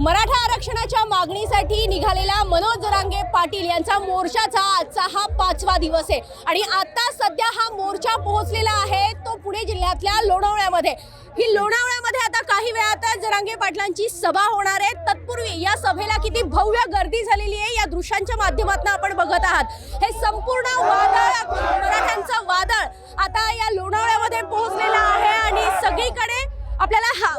मराठा आरक्षणाच्या मागणीसाठी निघालेला मनोज जरांगे पाटील यांचा मोर्चाचा आजचा हा पाचवा दिवस आहे. आणि आता सध्या हा मोर्चा पोहोचलेला आहे तो पुणे जिल्ह्यातल्या लोणावळ्यामध्ये. ही लोणावळ्यामध्ये आता काही वेळातच जरांगे पाटलांची सभा होणार आहे. तत्पूर्वी या सभेला किती भव्य गर्दी झालेली आहे या दृश्यांच्या माध्यमातून आपण बघत आहात. हे संपूर्ण वादळ मराठ्यांचं वादळ आता या लोणावळ्यामध्ये पोहोचलेलं आहे आणि सगळीकडे आपल्याला हा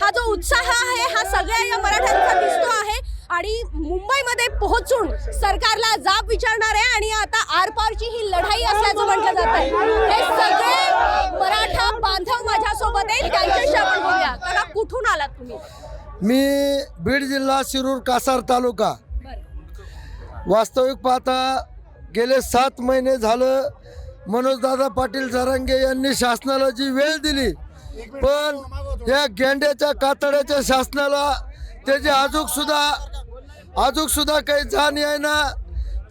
हा जो उत्साह आहे हा सगळ्या या मराठ्यांचा दिसतो आहे आणि मुंबईमध्ये पोहोचून सरकारला जाब विचारणार आहे आणि आता आरपारची ही लढाई असल्याचं म्हटलं जात आहे. हे सगळे मराठा बांधव माझ्यासोबत आहेत त्यांच्याशी आपण बोलूया. कुठून आलात तुम्ही? मी बीड जिल्हा शिरूर कासार तालुका. वास्तविक पाहता गेले सात महिने झालं मनोजदादा पाटील जरांगे यांनी शासनाला जी वेळ दिली पण या गेंड्याच्या कातड्याच्या शासनाला त्याचे अजूक सुद्धा अजूक सुद्धा काही जाण आहे ना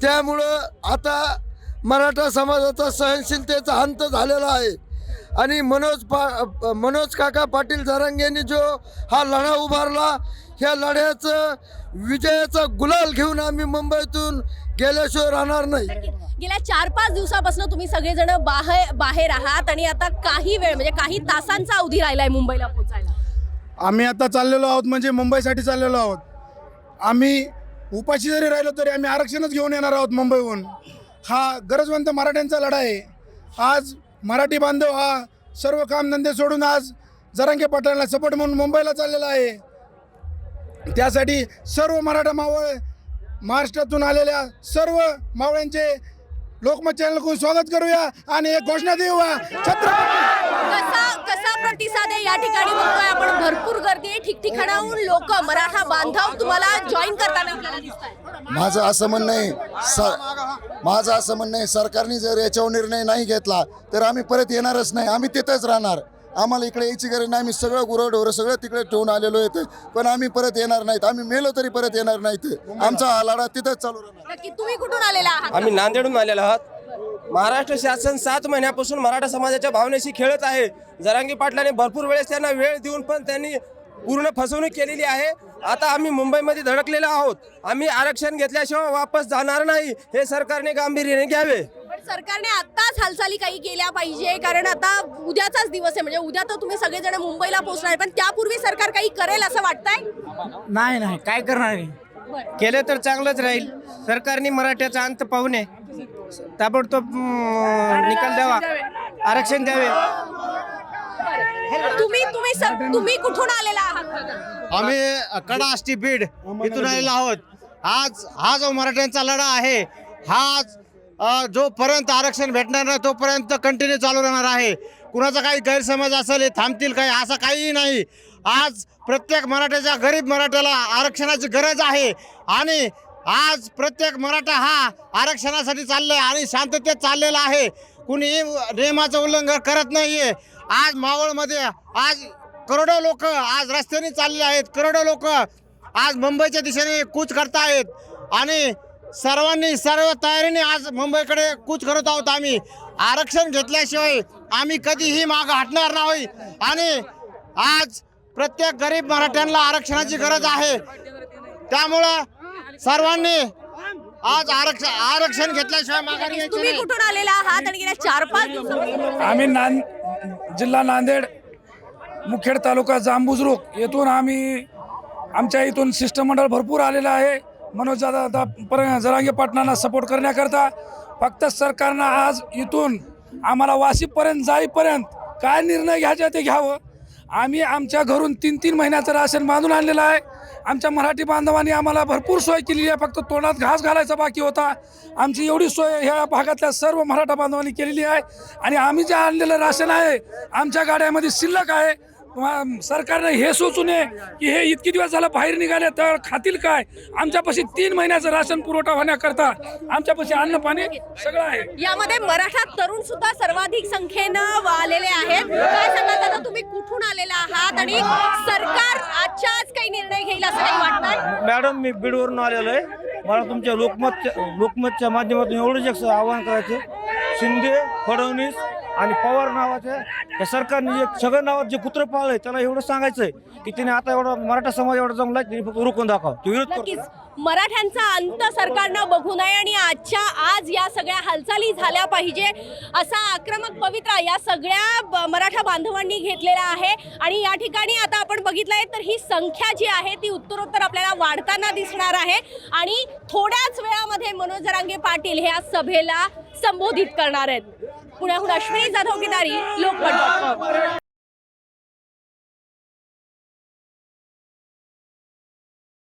त्यामुळं आता मराठा समाजाचा सहनशीलतेचा अंत झालेला आहे. आणि मनोज पा मनोज काका पाटील जरांगे यांनी जो हा लढा उभारला ह्या लढ्याचं विजयाचा गुलाल घेऊन आम्ही मुंबईतून गेल्याशिवाय राहणार नाही. गेल्या चार पाच दिवसापासून तुम्ही सगळेजण बाहेर बाहेर आहात आणि आता काही वेळ म्हणजे काही तासांचा अवधी राहिलाय मुंबईला पोहोचायला आम्ही आता चाललेलो आहोत म्हणजे मुंबईसाठी चाललेलो आहोत. आम्ही उपाशी जरी राहिलो तरी आम्ही आरक्षणच घेऊन येणार आहोत मुंबईहून. हा गरजवंत मराठ्यांचा लढा आहे. आज मराठी बांधव हा सर्व कामधंदे सोडून आज जरांगे पाटलांना सपोर्ट म्हणून मुंबईला चाललेला आहे. त्यासाठी सर्व मराठा मावळ महाराष्ट्रातून आलेल्या सर्व मावळ्यांचे लोकमत चॅनलकडून स्वागत करूया आणि एक घोषणा देऊया छत्रपती कसा कसा प्रतिसाद आहे या ठिकाणी बघतोय आपण. भरपूर गर्दी आहे. ठिकठिकाणाहून लोक मराठा बांधव तुम्हाला जॉईन करताना माझं असं म्हणणं आहे माझं असं म्हणणं आहे सरकारने जर याच्यावर निर्णय नाही घेतला तर आम्ही परत येणारच नाही. आम्ही तिथंच राहणार. आम्हाला इकडे यायची गरज नाही. आम्ही सगळं गुरंढोरं सगळं तिकडे ठेवून आलेलो आहे. पण आम्ही परत येणार नाहीत. आम्ही मेलो तरी परत येणार नाहीत. आमचा हा लढा तिथंच चालू राहणार. नक्की तुम्ही कुठून आलेला आहात? आम्ही नांदेडून आलेलो आहोत. महाराष्ट्र शासन सात महिन्यापासून मराठा समाजाच्या भावनेशी खेळत आहे. जरांगी पाटलाने भरपूर वेळेस त्यांना वेळ देऊन पण त्यांनी पूर्ण फसवणूक केलेली आहे. आता आम्ही मुंबईमध्ये धडकलेलो आहोत. आम्ही आरक्षण घेतल्याशिवाय वापस जाणार नाही. हे सरकारने गांभीर्याने घ्यावे. पण सरकारने आत्ताच हालचाली काही केल्या पाहिजे. कारण आता उद्याचाच दिवस आहे. म्हणजे उद्या तर तुम्ही सगळेजण मुंबईला पोहोचणार आहे, पण त्यापूर्वी सरकार काही करेल असं वाटतंय? नाही नाही. काय करणार आहे? केलं तर चांगलंच राहील. सरकारने मराठ्याचा अंत पाहुणे ताबडतोब अं, निकाल द्यावा. आरक्षण द्यावे. तुम्ही तुम्ही सग- तुम्ही कुठून आलेला आहात? आम्ही कडा आष्टी बीड इथून आलेलो आहोत. आज हा जो मराठ्यांचा लढा आहे हा अ, जोपर्यंत आरक्षण भेटणार नाही तोपर्यंत कंटिन्यू चालू राहणार आहे. कुणाचा काही गैरसमज असेल हे थांबतील काही असं काहीही नाही. आज प्रत्येक मराठ्याच्या गरीब मराठ्याला आरक्षणाची गरज आहे. आणि आज प्रत्येक मराठा हा आरक्षणासाठी चाललाय आणि शांततेत चाललेला आहे. कुणीही नियमाचं उल्लंघन करत नाहीये. आज मावळमध्ये आज करोडो लोक आज रस्त्याने चालले आहेत करोडो लोक आज मुंबईच्या दिशेने कूच करत आहेत आणि सर्वांनी सर्व तयारीने आज मुंबईकडे कूच करत आहोत आम्ही. आरक्षण घेतल्याशिवाय आम्ही कधीही मागं हटणार नाही. आणि आज प्रत्येक गरीब मराठ्यांना आरक्षणाची गरज आहे. त्यामुळं सर्वांनी आज आरक्षण आरक्षण घेतल्याशिवाय माघारी यायची तुम्ही नाही. कुठून आलेला आहात आणि गेल्या चार पाच दिवसापासून आम्ही नांद जिल्हा नांदेड मुखेड तालुका जांबुजरुक येथून आम्ही आमच्या इथून शिष्टमंडळ भरपूर आलेलं आहे मनोज दादा पर जरांगे पाटणांना सपोर्ट करण्याकरता फक्त सरकारनं आज इथून आम्हाला वाशीपर्यंत जाईपर्यंत काय निर्णय घ्यायचा ते घ्यावं आम्ही आमच्या घरून तीन तीन महिन्याचं राशन बांधून आणलेलं आहे. आमच्या मराठी बांधवांनी आम्हाला भरपूर सोय केलेली आहे. फक्त तोंडात घास घालायचा बाकी होता. आमची एवढी सोय ह्या भागातल्या सर्व मराठा बांधवांनी केलेली आहे. आणि आम्ही जे आणलेलं राशन आहे आमच्या गाड्यामध्ये शिल्लक आहे. म- सरकारने हे सोचू नये की हे इतके दिवस झालं बाहेर निघाले तर खातील काय? आमच्यापाशी तीन महिन्याचं राशन पुरवठा होण्याकरता आमच्यापाशी अन्न पाणी सगळं आहे. यामध्ये मराठा तरुण सुद्धा सर्वाधिक संख्येनं आलेले आहेत काय सांगाल दादा तुम्ही कुठून आलेला आहात आणि सरकार आजच्या आज काही निर्णय घेईल असं काही वाटतंय? मॅडम मी बीडवरून आलेलो आहे. मला तुमच्या लोकमतच्या लोकमतच्या माध्यमातून एवढंच एक आवाहन करायचं शिंदे फडणवीस आणि पवार नावाच्या त्या सरकारने एक छगन नावात जे कुत्र पाळलंय त्याला एवढं सांगायचंय की तिने आता एवढा मराठा समाज एवढा जमलाय तिने फक्त रोखून दाखवा. तो विरोध करतो. नक्कीच. मराठ्यांचा अंत सरकारनं बघू नये आणि आजच्या आज या सगळ्या हालचाली झाल्या पाहिजे असा आक्रमक पवित्रा या सगळ्या ब- मराठा बांधवांनी घेतलेला आहे. आणि या ठिकाणी आता आपण बघितलंय तर ही संख्या जी आहे ती उत्तरोत्तर आपल्याला वाढताना दिसणार आहे. आणि थोड्याच वेळामध्ये मनोज जरांगे पाटील हे या सभेला संबोधित करणार आहेत. पुण्याहून अश्विनी जाधव किदारी लोकमत